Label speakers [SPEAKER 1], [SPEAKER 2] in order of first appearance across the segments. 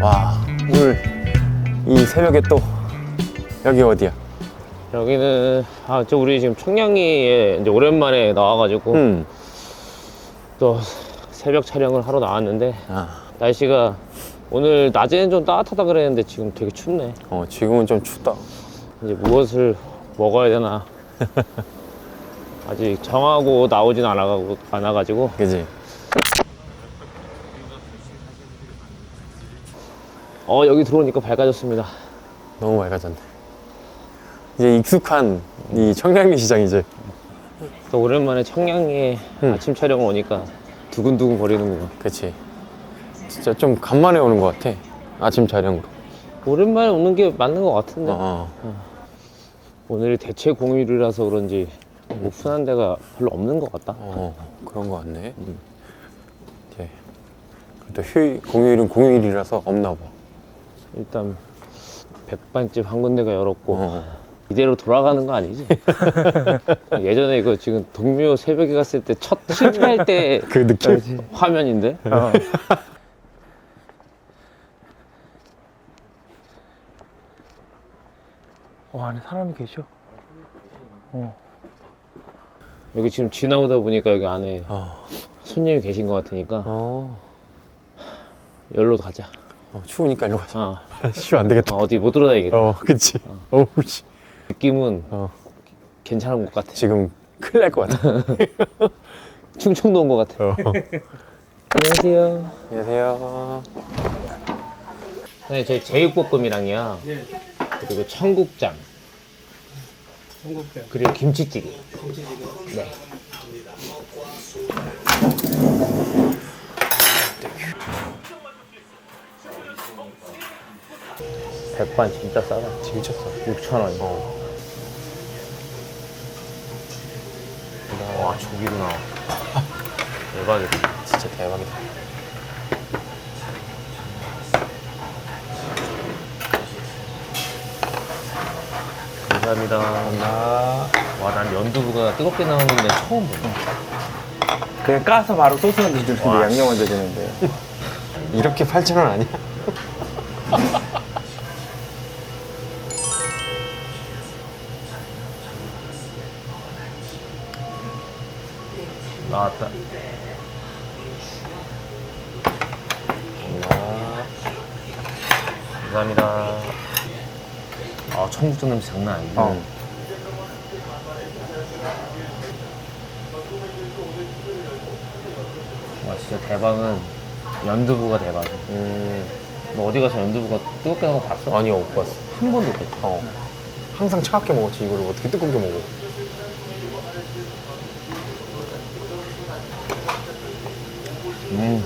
[SPEAKER 1] 와 오늘 이 새벽에 또 여기 어디야?
[SPEAKER 2] 여기는 아 저 우리 지금 청량리에 이제 오랜만에 나와가지고
[SPEAKER 1] 음.
[SPEAKER 2] 또 새벽 촬영을 하러 나왔는데
[SPEAKER 1] 아,
[SPEAKER 2] 날씨가 오늘 낮에는 좀 따뜻하다 그랬는데 지금 되게 춥네.
[SPEAKER 1] 어 지금은 좀 춥다.
[SPEAKER 2] 이제 무엇을 먹어야 되나 아직 정하고 나오진 않아가고 않아가지고
[SPEAKER 1] 그지?
[SPEAKER 2] 어 여기 들어오니까 밝아졌습니다.
[SPEAKER 1] 너무 맑아졌네. 이제 익숙한 이 청량리 시장 이제
[SPEAKER 2] 또 오랜만에 청량리에
[SPEAKER 1] 음.
[SPEAKER 2] 아침 촬영을 오니까 두근두근 거리는구나.
[SPEAKER 1] 그치. 진짜 좀 간만에 오는 것 같아. 아침 촬영으로.
[SPEAKER 2] 오랜만에 오는 게 맞는 것 같은데
[SPEAKER 1] 어,
[SPEAKER 2] 오늘이 대체 공휴일이라서 그런지 오픈한 데가 별로 없는 것 같다.
[SPEAKER 1] 어, 그런 것 같네. 이제 그래도 휴일, 공휴일은 공휴일이라서 없나 봐.
[SPEAKER 2] 일단 백반집 한 군데가 열었고
[SPEAKER 1] 어.
[SPEAKER 2] 이대로 돌아가는 거 아니지? 예전에 이거 지금 동묘 새벽에 갔을 때 첫 실패할 때
[SPEAKER 1] 그 느낌?
[SPEAKER 2] 화면인데
[SPEAKER 3] 와 안에 사람이 계셔.
[SPEAKER 2] 여기 지금 지나오다 보니까 여기 안에
[SPEAKER 1] 어.
[SPEAKER 2] 손님이 계신 것 같으니까
[SPEAKER 1] 어.
[SPEAKER 2] 열로 가자.
[SPEAKER 1] 어, 추우니까 일로 가자.
[SPEAKER 2] 어,
[SPEAKER 1] 쉬면 안 되겠다.
[SPEAKER 2] 어, 어디 못 돌아다니겠다.
[SPEAKER 1] 어, 그치. 어 우, 씨.
[SPEAKER 2] 느낌은
[SPEAKER 1] 어,
[SPEAKER 2] 괜찮은 것 같아.
[SPEAKER 1] 지금 큰일 날 것 같아.
[SPEAKER 2] 충청도 온 것 같아.
[SPEAKER 1] 어.
[SPEAKER 2] 안녕하세요.
[SPEAKER 1] 안녕하세요.
[SPEAKER 2] 네, 저희 제육볶음이랑요. 그리고 청국장. 그리고 김치찌개. 네. 백반 진짜 싸다.
[SPEAKER 1] 미쳤어.
[SPEAKER 2] 6천 원.
[SPEAKER 1] 어.
[SPEAKER 2] 와 저기도 나와. 대박이다.
[SPEAKER 1] 진짜 대박이다.
[SPEAKER 2] 감사합니다.
[SPEAKER 1] 나
[SPEAKER 2] 와, 난 연두부가 뜨겁게 나오는 데 처음 보네.
[SPEAKER 3] 그냥 까서 바로 소스 얹어 주는데
[SPEAKER 2] 와,
[SPEAKER 3] 양념 얹어 주는데.
[SPEAKER 1] 이렇게 8,000원 아니야?
[SPEAKER 2] 나왔다.
[SPEAKER 1] 나
[SPEAKER 2] 감사합니다. 아, 청국장 냄새 장난 아니네.
[SPEAKER 3] 어.
[SPEAKER 2] 와, 진짜 대박은 연두부가 대박이야.
[SPEAKER 1] 음,
[SPEAKER 2] 너 어디 가서 연두부가 뜨겁게 나온 거 봤어?
[SPEAKER 1] 아니요, 못 봤어.
[SPEAKER 2] 한 번도 못 봤어.
[SPEAKER 1] 어. 항상 차갑게 먹었지, 이거를 어떻게 뜨겁게 먹어.
[SPEAKER 2] 음.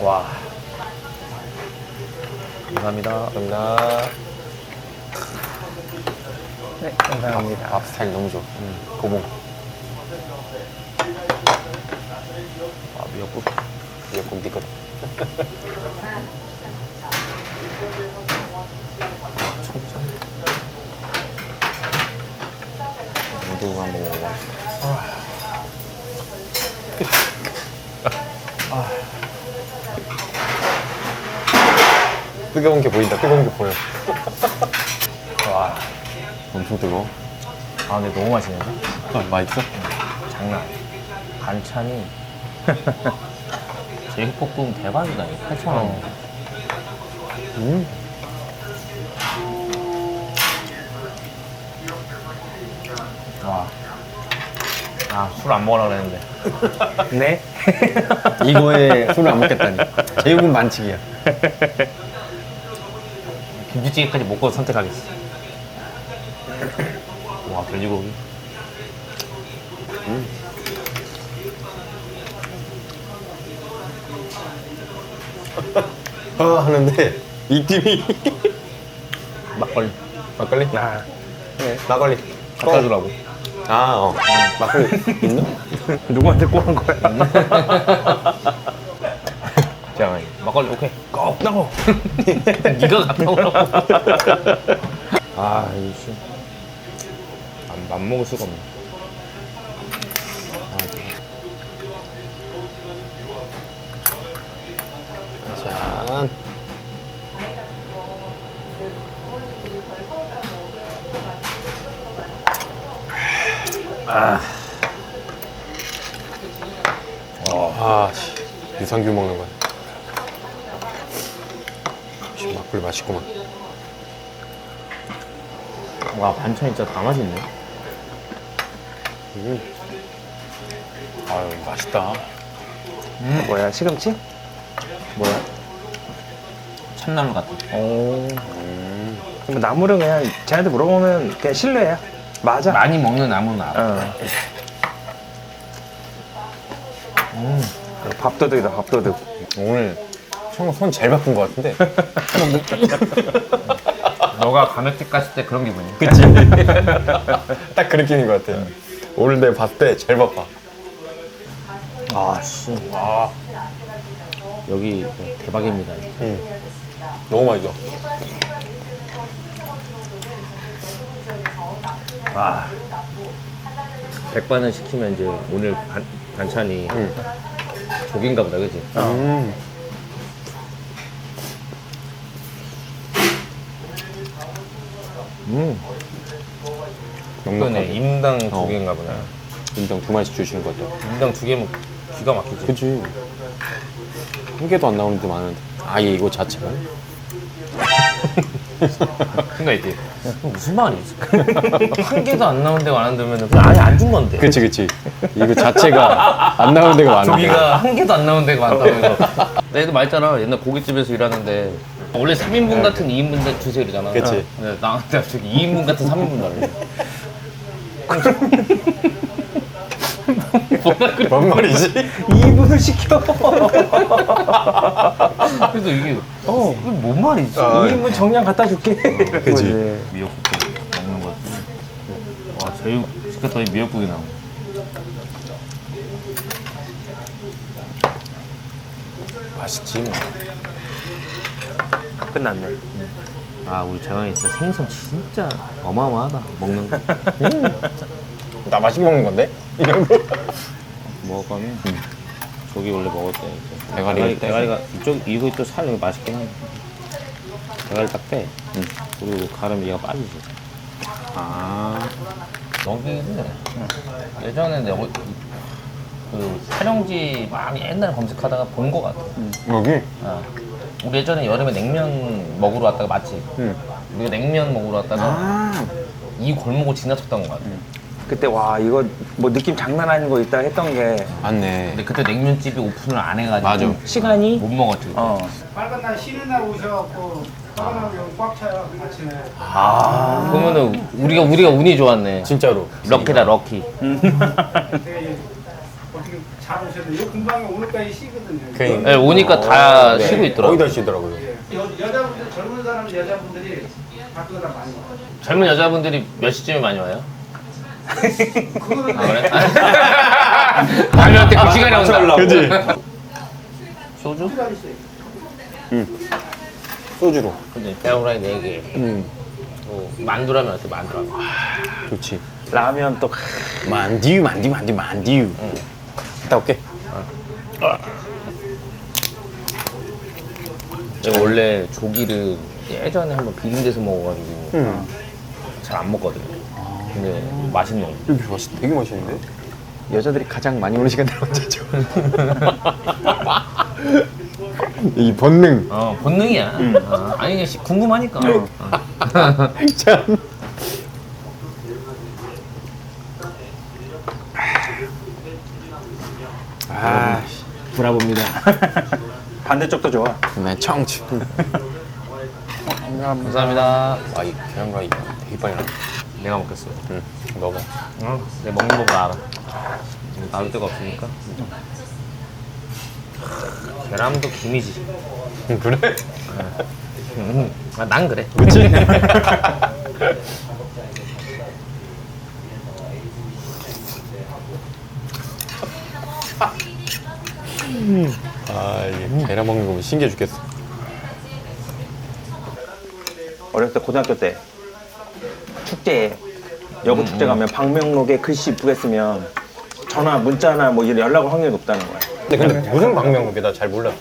[SPEAKER 2] 와. 감사합니다.
[SPEAKER 1] 감사합니다.
[SPEAKER 3] 네, 감사합니다.
[SPEAKER 1] 밥 스타일 너무 좋아. 고봉.
[SPEAKER 2] 아, 미역국.
[SPEAKER 1] 미역국 네 거다. 청국장. 연두부 한번 먹어봐. 뜨거운 게 보인다. 뜨거운 게 보여.
[SPEAKER 2] 와.
[SPEAKER 1] 엄청 뜨거워.
[SPEAKER 2] 아, 근데 너무 맛있는데?
[SPEAKER 1] 아, 맛있어?
[SPEAKER 2] 장난. 아니야. 반찬이. 제육볶음 대박이다. 8,000원.
[SPEAKER 1] 음.
[SPEAKER 2] 와. 아, 술 안 먹으려고 그랬는데.
[SPEAKER 3] 네.
[SPEAKER 1] 이거에 술을 안 먹겠다니. 제육은 만칙이야.
[SPEAKER 2] 김치찌개까지 먹고 선택하겠어. 와, 돼지고기.
[SPEAKER 1] 아 하는데 이 팀이
[SPEAKER 2] 막걸리.
[SPEAKER 1] 막걸리?
[SPEAKER 3] 아,
[SPEAKER 1] 네. 막걸리.
[SPEAKER 2] 갖다 주라고.
[SPEAKER 1] 아 어. 막걸리 있나?
[SPEAKER 3] 누구한테 꼬는 거야?
[SPEAKER 1] 자
[SPEAKER 2] 막걸리 오케이 꼭 나고 네가 갔다 오라고 아 이씨 안, 안 먹을 수가 없네
[SPEAKER 1] 짠. 아, 씨. 유산균 먹는 거야. 막걸리 맛있구만.
[SPEAKER 2] 와 반찬 진짜 다 맛있네
[SPEAKER 1] 음. 아유, 맛있다.
[SPEAKER 3] 뭐야 시금치? 뭐야?
[SPEAKER 2] 참나물 같아
[SPEAKER 3] 오. 그럼 나물은 그냥 쟤한테 물어보면 그냥 실례야. 맞아.
[SPEAKER 2] 많이 먹는 나물은 알아
[SPEAKER 3] 어. 음. 밥도둑이다 밥도둑.
[SPEAKER 1] 오늘 형손 제일 바쁜 것 같은데?
[SPEAKER 2] 너가 감액집 갔을 때 그런 기분이야
[SPEAKER 1] 그치? 딱 그 느낌인 것 같아. 오늘 내가 봤을 때 제일 바빠.
[SPEAKER 2] 아씨
[SPEAKER 1] 와,
[SPEAKER 2] 여기 대박입니다
[SPEAKER 1] 응. 너무 맛있어.
[SPEAKER 2] 아 백반을 시키면 이제 오늘 반, 반찬이
[SPEAKER 1] 응.
[SPEAKER 2] 조기인가 보다 그지?
[SPEAKER 1] 음.
[SPEAKER 2] 음
[SPEAKER 1] 넉넉하게.
[SPEAKER 2] 그거네 임당
[SPEAKER 1] 어.
[SPEAKER 2] 조기인가 보다
[SPEAKER 1] 인당 두 마리씩 주시는 것도.
[SPEAKER 2] 임당 두 개면 기가 막히지
[SPEAKER 1] 그치. 한 개도 안 나오는 데 많은데. 아예 이거 자체가?
[SPEAKER 2] 생각 있지? 무슨 말이지? 한 개도 안 나온 데가 안 한다면 그냥 아예 안 준 건데
[SPEAKER 1] 그치, 그치. 이거 자체가 안 나오는 데가 많은데.
[SPEAKER 2] 조기가 한 개도 안 나온 데가 많다면서 내가 말했잖아 옛날 고깃집에서 일하는데 원래 3인분 같은 2인분 주세요 이러잖아
[SPEAKER 1] 그치.
[SPEAKER 2] 근데 나한테 갑자기 2인분 같은 3인분 달래 뭐라 그래
[SPEAKER 1] 뭔 말이지?
[SPEAKER 3] 2분을 시켜.
[SPEAKER 2] 그래서 이게 어 이게 뭔 말이지?
[SPEAKER 1] 아,
[SPEAKER 3] 2인분 정량 갖다 줄게.
[SPEAKER 1] 그치.
[SPEAKER 2] 미역국 먹는 거지 와 제육 시켰더니 미역국이 나오네
[SPEAKER 1] 맛있지, 뭐.
[SPEAKER 3] 끝났네.
[SPEAKER 2] 아 우리 재환이 진짜 생선 진짜 어마어마하다 먹는 거
[SPEAKER 1] 나 맛있게 먹는 건데? 이런 거?
[SPEAKER 2] 먹어가면 저기 원래 먹을 때 이제
[SPEAKER 1] 대가리
[SPEAKER 2] 대가리,
[SPEAKER 1] 떼.
[SPEAKER 2] 대가리가 이쪽 이거 또 살 여기 맛있긴 한데 대가리 딱 빼. 그리고 가름 얘가 빠지지.
[SPEAKER 1] 아.
[SPEAKER 2] 여기를 예전에 내가 어- 그 촬영지 막 옛날에 검색하다가 본 거 같아.
[SPEAKER 1] 여기?
[SPEAKER 2] 아. 우리 예전에 여름에 냉면 먹으러 왔다가 맞지?
[SPEAKER 1] 응.
[SPEAKER 2] 우리가 냉면 먹으러 왔다가
[SPEAKER 1] 아.
[SPEAKER 2] 이 골목을 지나쳤던 거 같아.
[SPEAKER 3] 그때 와 이거 뭐 느낌 장난 아닌 거 있다 했던 게
[SPEAKER 1] 맞네.
[SPEAKER 2] 근데 그때 냉면집이 오픈을 안 해가지고
[SPEAKER 1] 맞아.
[SPEAKER 3] 시간이
[SPEAKER 2] 못 먹었지.
[SPEAKER 3] 어.
[SPEAKER 4] 빨간 날 쉬는 날 오셔갖고 빨간 날 여기 꽉 차요 아침에
[SPEAKER 2] 아, 그러면은 우리가 우리가 운이 좋았네.
[SPEAKER 1] 진짜로.
[SPEAKER 2] 럭키다 럭키.
[SPEAKER 4] 되게 어떻게 잘 오셨는데 요 근방에 오늘까지 쉬거든요.
[SPEAKER 1] 그러니까.
[SPEAKER 2] 네, 오니까 다
[SPEAKER 1] 네.
[SPEAKER 2] 쉬고 있더라고.
[SPEAKER 1] 거의 다 쉬더라고요.
[SPEAKER 4] 여, 여자분들 젊은 사람 여자분들이 밖으로 다 많이 와요.
[SPEAKER 2] 젊은 여자분들이 몇 시쯤에 많이 와요?
[SPEAKER 4] 그거는
[SPEAKER 2] 아 그래? 아니면 때그 시간에 온다.
[SPEAKER 1] 그지?
[SPEAKER 2] 소주?
[SPEAKER 1] 소주로.
[SPEAKER 2] 그지. 배우라이 4개.
[SPEAKER 1] 음.
[SPEAKER 2] 뭐 만두라면 어때? 만두라면.
[SPEAKER 1] 좋지.
[SPEAKER 3] 라면 또
[SPEAKER 1] 만디유, 만디유, 만디유, 만디유. 갔다 올게.
[SPEAKER 2] 내가 원래 조기를 예전에 한번 비린 데서 먹어가지고
[SPEAKER 1] 응.
[SPEAKER 2] 잘안 먹거든. 근데 맛있는 거.
[SPEAKER 1] 여기 맛있, 되게 맛있는데?
[SPEAKER 3] 여자들이 가장 많이 오는 시간대는 언제죠?
[SPEAKER 1] 이 본능.
[SPEAKER 2] 어 본능이야. 어, 아니 그냥 시- 궁금하니까. 어.
[SPEAKER 1] 참. 아,
[SPEAKER 2] 브라보입니다.
[SPEAKER 3] 반대쪽도 좋아.
[SPEAKER 1] 내 청취.
[SPEAKER 2] 감사합니다.
[SPEAKER 1] 아, 이 계란후라이 되게 빨리 나.
[SPEAKER 2] 내가 먹겠어.
[SPEAKER 1] 응, 먹어.
[SPEAKER 2] 응. 내가 먹는 법을 알아. 나올 데가 없으니까. 계란도 김이지.
[SPEAKER 1] 응, 그래?
[SPEAKER 2] 음, 아, 난 그래.
[SPEAKER 1] 그치? 아 이게 계란 먹는 거 보면 신기해 죽겠어.
[SPEAKER 3] 어렸을 때 고등학교 때 축제에 여고 축제 가면 방명록에 글씨 이쁘게 쓰면 전화 문자나 뭐 이런 연락 올 확률이 높다는 거야.
[SPEAKER 1] 근데 근데 무슨 방명록이 나잘 몰라.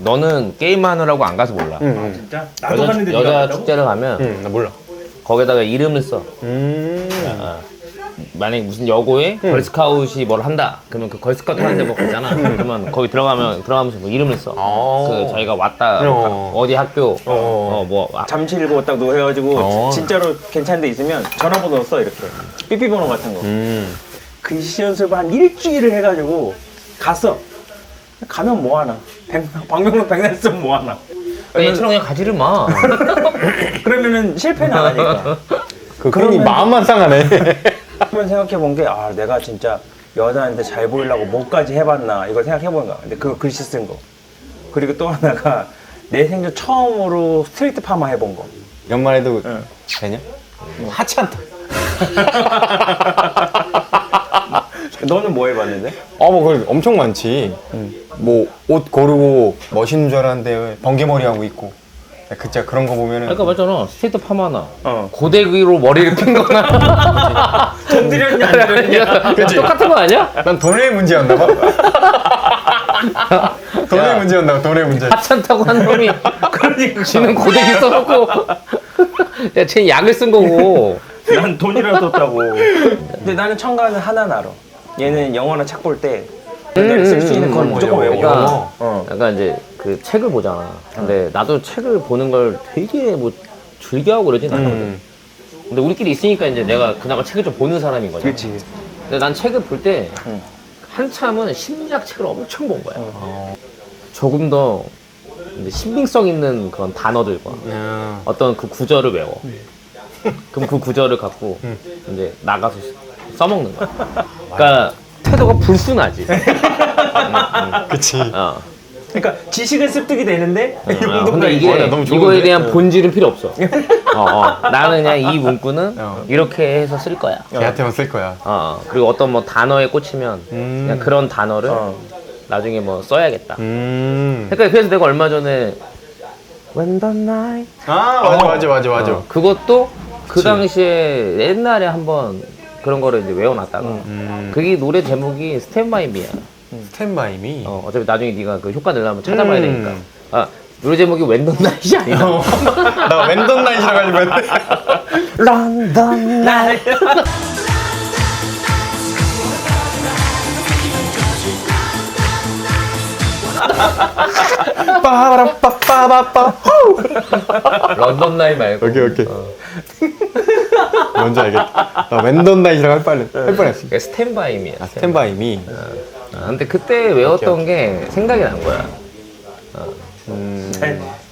[SPEAKER 2] 너는 게임하느라고 안 가서 몰라.
[SPEAKER 1] 응,
[SPEAKER 3] 진짜? 나도
[SPEAKER 2] 여자,
[SPEAKER 3] 갔는데
[SPEAKER 2] 여자
[SPEAKER 3] 네가?
[SPEAKER 2] 축제를 가면
[SPEAKER 1] 응, 나 몰라.
[SPEAKER 2] 거기다가 이름을 써.
[SPEAKER 1] 음.
[SPEAKER 2] 만약에 무슨 여고에 걸스카웃이 뭘 한다. 그러면 그 걸스카웃 하는 데 뭐 있잖아. 그러면 거기 들어가면 들어가면서 뭐 이름을 써.
[SPEAKER 1] 아.
[SPEAKER 2] 그 자기가 왔다.
[SPEAKER 1] 어.
[SPEAKER 2] 어디 학교.
[SPEAKER 1] 어.
[SPEAKER 2] 어뭐 아,
[SPEAKER 3] 잠실고 딱 누워 해가지고
[SPEAKER 1] 어.
[SPEAKER 3] 진짜로 괜찮은 데 있으면 전화번호 써 이렇게 삐삐 번호 같은 거
[SPEAKER 1] 음.
[SPEAKER 3] 글씨 연습 한 일주일을 해가지고 갔어 가면 뭐 하나 백- 방명록 백날 쓰면 뭐 하나
[SPEAKER 2] 얘처럼 그냥 가지를 마.
[SPEAKER 3] 그러면은 실패는 안 하니까
[SPEAKER 1] 그
[SPEAKER 3] 그러면-
[SPEAKER 1] 괜히 마음만 상하네.
[SPEAKER 3] 한번 생각해 본 게 아 내가 진짜 여자한테 잘 보이려고 뭐까지 해봤나 이걸 생각해 본 거야 근데 그거 글씨 쓴 거 그리고 또 하나가 내 생전 처음으로 스트리트 파마 해본
[SPEAKER 1] 거말 해도
[SPEAKER 3] 응.
[SPEAKER 1] 되냐? 하찮다.
[SPEAKER 3] 너는 뭐 해봤는데?
[SPEAKER 1] 어, 뭐, 그 엄청 많지. 뭐, 옷 고르고 멋있는 줄 알았는데, 번개머리 하고 있고. 그짜 그런 거 보면은.
[SPEAKER 2] 아까 말잖아. 스테이트 파마나.
[SPEAKER 3] 어
[SPEAKER 2] 고데기로 머리를 핀 거나.
[SPEAKER 3] 돈 들였냐 안 들였냐
[SPEAKER 2] 똑같은 거 아니야?
[SPEAKER 1] 난 돈의 문제였나 봐. 돈의
[SPEAKER 2] 야.
[SPEAKER 1] 문제였나 봐, 돈의 문제.
[SPEAKER 2] 하찮다고 한 놈이
[SPEAKER 3] 그러니까
[SPEAKER 2] 지는 고데기 써놓고 야, 쟤 약을 쓴 거고
[SPEAKER 3] 난 돈이라도 썼다고 근데 나는 청가는 하나는 알아 얘는 영어나 책 볼때쓸수 있는 건
[SPEAKER 2] 음,
[SPEAKER 3] 무조건 외워
[SPEAKER 2] 그러니까
[SPEAKER 3] 어.
[SPEAKER 2] 약간 이제 그 책을 보잖아 근데 나도 책을 보는 걸 되게 뭐 즐겨하고 그러진 않거든
[SPEAKER 1] 음.
[SPEAKER 2] 근데 우리끼리 있으니까 이제 내가 그나마 책을 좀 보는 사람인 거지
[SPEAKER 3] 그렇지
[SPEAKER 2] 근데 난 책을 볼 때
[SPEAKER 3] 응.
[SPEAKER 2] 한참은 심리학 책을 엄청 본 거야
[SPEAKER 1] 어.
[SPEAKER 2] 조금 더 이제 신빙성 있는 그런 단어들과
[SPEAKER 1] 야.
[SPEAKER 2] 어떤 그 구절을 외워. 그럼 그 구절을 갖고 이제 나가서 써먹는 거야. 그러니까 태도가 불순하지.
[SPEAKER 1] 그치.
[SPEAKER 2] 어.
[SPEAKER 3] 그러니까 지식은 습득이 되는데
[SPEAKER 2] 어,
[SPEAKER 3] 용도가
[SPEAKER 2] 근데 이게
[SPEAKER 1] 너무 좋은데?
[SPEAKER 2] 이거에 대한 본질은 필요 없어. 어, 어. 나는 그냥 이 문구는
[SPEAKER 1] 어.
[SPEAKER 2] 이렇게 해서 쓸 거야.
[SPEAKER 1] 걔한테만 쓸 거야.
[SPEAKER 2] 어, 어. 그리고 어떤 뭐 단어에 꽂히면
[SPEAKER 1] 음.
[SPEAKER 2] 그냥 그런 단어를
[SPEAKER 3] 어.
[SPEAKER 2] 나중에 뭐 써야겠다.
[SPEAKER 1] 음.
[SPEAKER 2] 그러니까 그래서 내가 얼마 전에 When the night
[SPEAKER 1] 아, 맞아, 맞아, 맞아, 맞아.
[SPEAKER 2] 어, 그것도 그 당시에 옛날에 한번 그런 거를 이제 외워놨다가
[SPEAKER 1] 음.
[SPEAKER 2] 그게 노래 제목이 스탠 바이 미야.
[SPEAKER 1] 스탠바이미.
[SPEAKER 2] 어, 어차피 나중에 네가 그 효과 내려면 찾아봐야
[SPEAKER 1] 음.
[SPEAKER 2] 되니까. 아, 노래 제목이 웬던 나이이 아니야.
[SPEAKER 1] 나 랜덤 나이시라 가지고 맨날.
[SPEAKER 2] 런던 나이.
[SPEAKER 1] 빠바라빠빠바빠.
[SPEAKER 2] 런던 나이 말고.
[SPEAKER 1] 오케이, 오케이. 뭔지 알겠다. 나 랜덤 나이시라고 할 뻔, 할 뻔했어.
[SPEAKER 2] 그게 스탠 바이 미야.
[SPEAKER 1] 스탠바이미.
[SPEAKER 2] 아, 근데 그때 외웠던 게 생각이 난 거야.
[SPEAKER 1] 음.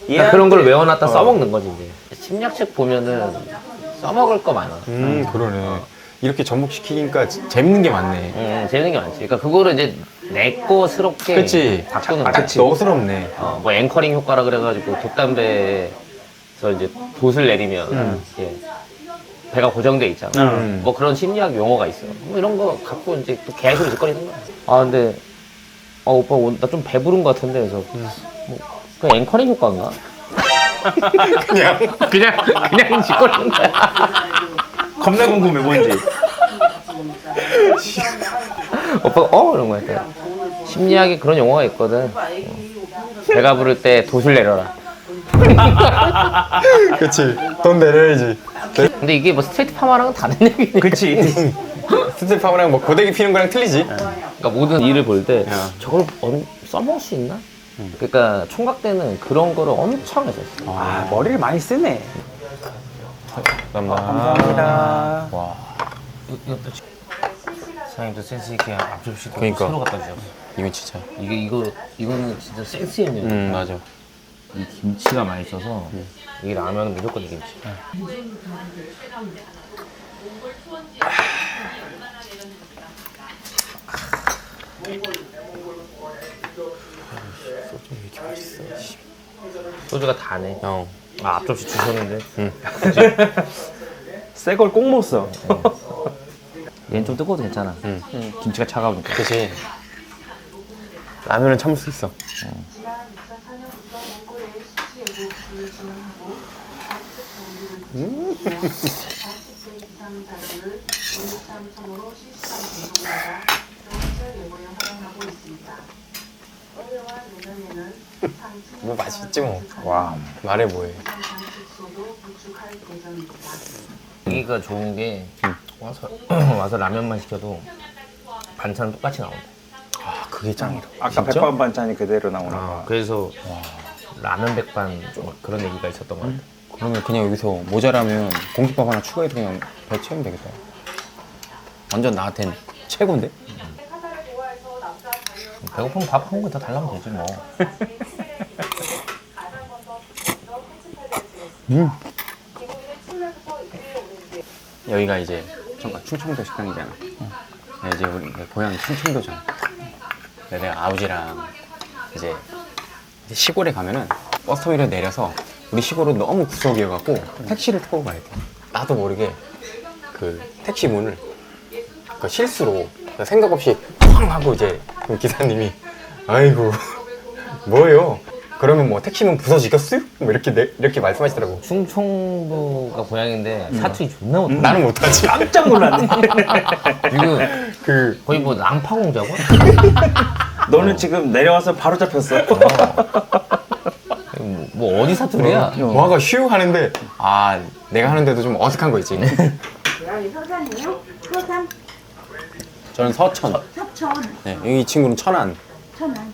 [SPEAKER 2] 그러니까 그런 걸 외워놨다 써먹는 거지 이제. 심리학책 보면은 써먹을 거 많아.
[SPEAKER 1] 음, 그러네. 이렇게 접목시키니까 지- 재밌는 게 많네.
[SPEAKER 2] 음, 재밌는 게 많지. 그러니까 그거를 이제 내 거스럽게
[SPEAKER 1] 그치.
[SPEAKER 2] 바꾸는 거야.
[SPEAKER 1] 아, 너스럽네.
[SPEAKER 2] 어, 뭐 앵커링 효과라 그래가지고 돛담배에서 이제 돛을 내리면 이제 배가 고정돼 있잖아.
[SPEAKER 1] 음.
[SPEAKER 2] 뭐 그런 심리학 용어가 있어. 뭐 이런 거 갖고 이제 또 계속 짓거리는 거야. 아 근데 아 오빠 나 좀 배부른 것 같은데 그래서 뭐 그냥 앵커링 효과인가?
[SPEAKER 1] 그냥.
[SPEAKER 2] 그냥 그냥 짓거리는 거야.
[SPEAKER 3] 겁나 궁금해 뭔지
[SPEAKER 2] 오빠가 어 이런 거야. 그냥. 심리학에 그런 용어가 있거든. 어. 배가 부를 때 돛을 내려라.
[SPEAKER 1] 그치. 돈 내려야지.
[SPEAKER 2] 근데 이게 뭐 스트레이트 파마랑은 다른 얘기네.
[SPEAKER 3] 그치
[SPEAKER 1] 스티파브랑 뭐 고데기 피는 거랑 틀리지?
[SPEAKER 2] 그러니까 모든 일을 볼 때
[SPEAKER 1] 야.
[SPEAKER 2] 저걸 언- 써먹을 수 있나? 그러니까 총각 때는 그런 거를 엄청 했었어.
[SPEAKER 3] 아 머리를 많이 쓰네
[SPEAKER 1] 감사합니다.
[SPEAKER 3] 감사합니다
[SPEAKER 1] 와.
[SPEAKER 2] 사장님도 센스 있게 앞접시도
[SPEAKER 1] 그러니까.
[SPEAKER 2] 새로 갖다 주셨어.
[SPEAKER 1] 이거 진짜.
[SPEAKER 2] 이게 이거 이거는 진짜 센스 있는.
[SPEAKER 1] 음, 맞아.
[SPEAKER 2] 이 김치가 맛있어서 이게 라면은 무조건 이 김치. 소주가 다네.
[SPEAKER 1] 형.
[SPEAKER 2] 아 앞접시 주셨는데.
[SPEAKER 3] 새걸 꼭 못 써.
[SPEAKER 2] 얘는 좀 뜨거워도 괜찮아.
[SPEAKER 1] 응.
[SPEAKER 2] 김치가 차가우니까.
[SPEAKER 1] 그치. 라면은 참을 수 있어.
[SPEAKER 5] 지난 2004년부터 몽골의 수치예고 불을 진행하고 자치적 정비를 자치대 기상 자료를 53층으로 실시간 공개하다 경찰 예보에 활용하고 있습니다. 올해와 내년에는 상층
[SPEAKER 1] 뭐 맛있지 뭐.
[SPEAKER 3] 와.
[SPEAKER 1] 말해 뭐해.
[SPEAKER 2] 여기가 좋은 게 와서 와서 라면만 시켜도 반찬은 똑같이 나온다.
[SPEAKER 1] 아 그게 짱이다.
[SPEAKER 3] 아까 백반 반찬이 그대로 나오는
[SPEAKER 2] 아,
[SPEAKER 3] 거.
[SPEAKER 2] 그래서 라면 백반 좀 그런 얘기가 있었던 것 같아.
[SPEAKER 6] 그러면 그냥 여기서 모자라면 공깃밥 하나 추가해도 그냥 배 채우면 되겠다. 완전 나한텐 최고인데?
[SPEAKER 2] 배고프면 밥한번더 달라면 되지 뭐.
[SPEAKER 6] 여기가 이제 잠깐 충청도 식당이잖아. 네, 이제 우리 내 고향이 충청도잖아. 근데 내가 아버지랑 이제 시골에 가면은 버스 터미널 내려서 우리 시골은 너무 구석이어갖고 택시를 타고 가야 돼.
[SPEAKER 1] 나도 모르게 그 택시 문을 그 실수로 생각 없이 쾅 하고 이제 그 기사님이 아이고 뭐예요? 그러면 뭐 택시문 부서지겠어요? 뭐 이렇게 내- 이렇게 말씀하시더라고.
[SPEAKER 2] 충청도가 고향인데 사투리 존나 못해.
[SPEAKER 1] 나는 못하지.
[SPEAKER 3] 깜짝 놀랐네.
[SPEAKER 2] 지금
[SPEAKER 1] 그
[SPEAKER 2] 거의 뭐 낭파 공자고?
[SPEAKER 3] 너는 지금 내려와서 바로 잡혔어.
[SPEAKER 2] 뭐, 뭐 어디 사투리야?
[SPEAKER 1] 뭐가 슈 하는데 아 내가 하는데도 좀 어색한 거 있지.
[SPEAKER 7] 고향이 서산이요? 서산,
[SPEAKER 6] 저는 서천.
[SPEAKER 7] 서천,
[SPEAKER 6] 네, 여기 이 친구는 천안.
[SPEAKER 7] 천안,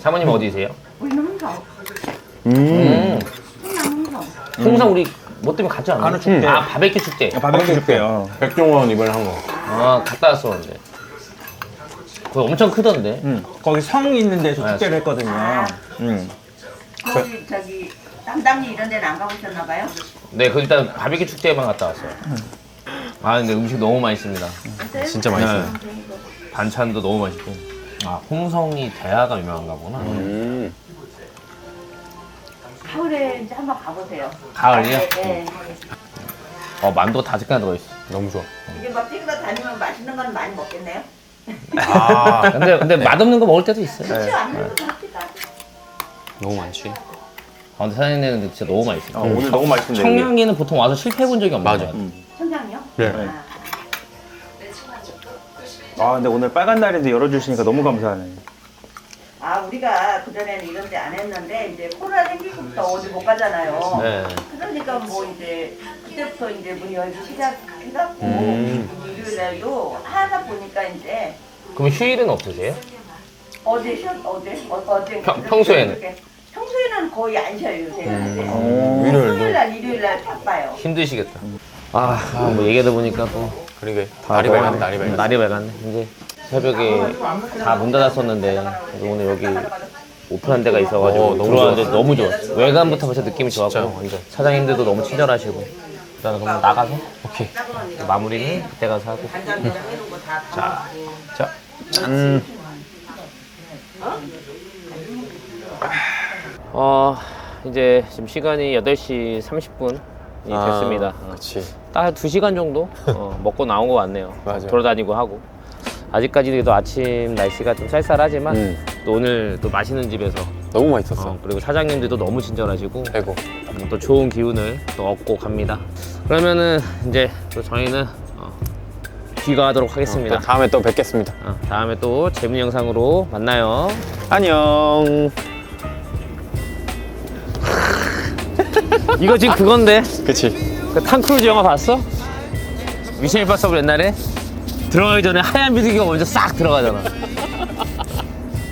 [SPEAKER 2] 사모님 어디세요?
[SPEAKER 7] 울릉성,
[SPEAKER 2] 음.
[SPEAKER 7] 충남흥성.
[SPEAKER 2] 홍상 우리 뭐 때문에 갔지 않나?
[SPEAKER 3] 한우 축제.
[SPEAKER 2] 아 바베큐 축제.
[SPEAKER 3] 바베큐 줄게요.
[SPEAKER 1] 백종원 이번에 한 거.
[SPEAKER 2] 아 갔다 왔었는데. 거기 엄청 크던데.
[SPEAKER 3] 응. 거기 성 있는 데서
[SPEAKER 2] 아,
[SPEAKER 3] 축제를 했거든요. 응.
[SPEAKER 7] 거기 저기 담당리 이런 데는 안 가보셨나 봐요?
[SPEAKER 2] 네, 그 일단 바베큐 축제만 갔다 왔어요. 아 근데 음식 너무 맛있습니다.
[SPEAKER 1] 진짜 맛있어요.
[SPEAKER 2] 반찬도 너무 맛있고. 아 홍성이 대하가 유명한가 보나.
[SPEAKER 6] 음.
[SPEAKER 7] 가을에 이제 한번 가보세요.
[SPEAKER 2] 가을이요?
[SPEAKER 7] 네, 네.
[SPEAKER 2] 어 만두가 다섯 개나 들어있어.
[SPEAKER 1] 너무 좋아.
[SPEAKER 7] 이게 막 뛰고 다니면 맛있는 건 많이 먹겠네요.
[SPEAKER 1] 아
[SPEAKER 2] 근데 근데 맛없는 거 먹을 때도 있어요.
[SPEAKER 7] 그렇지 않는 것도 합니다.
[SPEAKER 6] 너무 많지.
[SPEAKER 2] 아 근데 사장님은 근데 진짜 너무 맛있어.
[SPEAKER 3] 아, 오늘 너무 맛있는데.
[SPEAKER 2] 청량리는 보통 와서 실패해 본 적이 없는
[SPEAKER 6] 맞아.
[SPEAKER 2] 것 같아요.
[SPEAKER 7] 천장이요?
[SPEAKER 1] 네.
[SPEAKER 7] 아,
[SPEAKER 3] 아, 근데 오늘 빨간 날인데 열어주시니까 너무 감사하네.
[SPEAKER 7] 아 우리가 그전에는 이런 데 안 했는데 이제 코로나 생기고부터 어디 못 가잖아요.
[SPEAKER 2] 네.
[SPEAKER 7] 그러니까 뭐 이제 그때부터 이제 문 열기 시작해갖고
[SPEAKER 1] 음.
[SPEAKER 7] 일요일 날도 하다 보니까 이제
[SPEAKER 2] 그럼 휴일은 없으세요?
[SPEAKER 7] 어제 쉬었 어제 어, 어제
[SPEAKER 2] 평- 평소에는?
[SPEAKER 7] 평소에는 거의 안 쉬어요 요새는
[SPEAKER 1] 음. 일요일도.
[SPEAKER 7] 토요일 날 일요일 날 바빠요.
[SPEAKER 2] 힘드시겠다. 아, 뭐 얘기하다 보니까 또
[SPEAKER 1] 그러게 날이 밝았네 날이 밝았네.
[SPEAKER 2] 날이 밝았네. 이제 새벽에 다 문 닫았었는데 그래도 오늘 여기 오픈한 데가 있어가지고
[SPEAKER 1] 어, 너무
[SPEAKER 2] 들어왔는데
[SPEAKER 1] 좋았어.
[SPEAKER 2] 너무 좋았어. 외관부터 벌써 느낌이 좋았고
[SPEAKER 1] 진짜, 완전.
[SPEAKER 2] 사장님들도 너무 친절하시고 일단 그럼 나가서 오케이 마무리는 그때 가서 하고 자, 자, 짠. 어 이제 지금 시간이 8시 30분이 됐습니다. 어.
[SPEAKER 1] 그렇지.
[SPEAKER 2] 딱 2시간 정도 어, 먹고 나온 것 같네요.
[SPEAKER 1] 맞아요.
[SPEAKER 2] 돌아다니고 하고. 아직까지도 아침 날씨가 좀 쌀쌀하지만
[SPEAKER 1] 음.
[SPEAKER 2] 또 오늘 또 맛있는 집에서
[SPEAKER 1] 너무 맛있었어.
[SPEAKER 2] 어, 그리고 사장님들도 너무 친절하시고
[SPEAKER 1] 아이고.
[SPEAKER 2] 음, 또 좋은 기운을 또 얻고 갑니다. 그러면은 이제 또 저희는 어, 귀가하도록 하겠습니다.
[SPEAKER 1] 또 다음에 또 뵙겠습니다.
[SPEAKER 2] 어, 다음에 또 재밌는 영상으로 만나요.
[SPEAKER 1] 안녕.
[SPEAKER 2] 이거 지금 그건데
[SPEAKER 1] 그치.
[SPEAKER 2] 그 탐 크루즈 영화 봤어? 미션 임파서블 옛날에 들어가기 전에 하얀 비둘기가 먼저 싹 들어가잖아.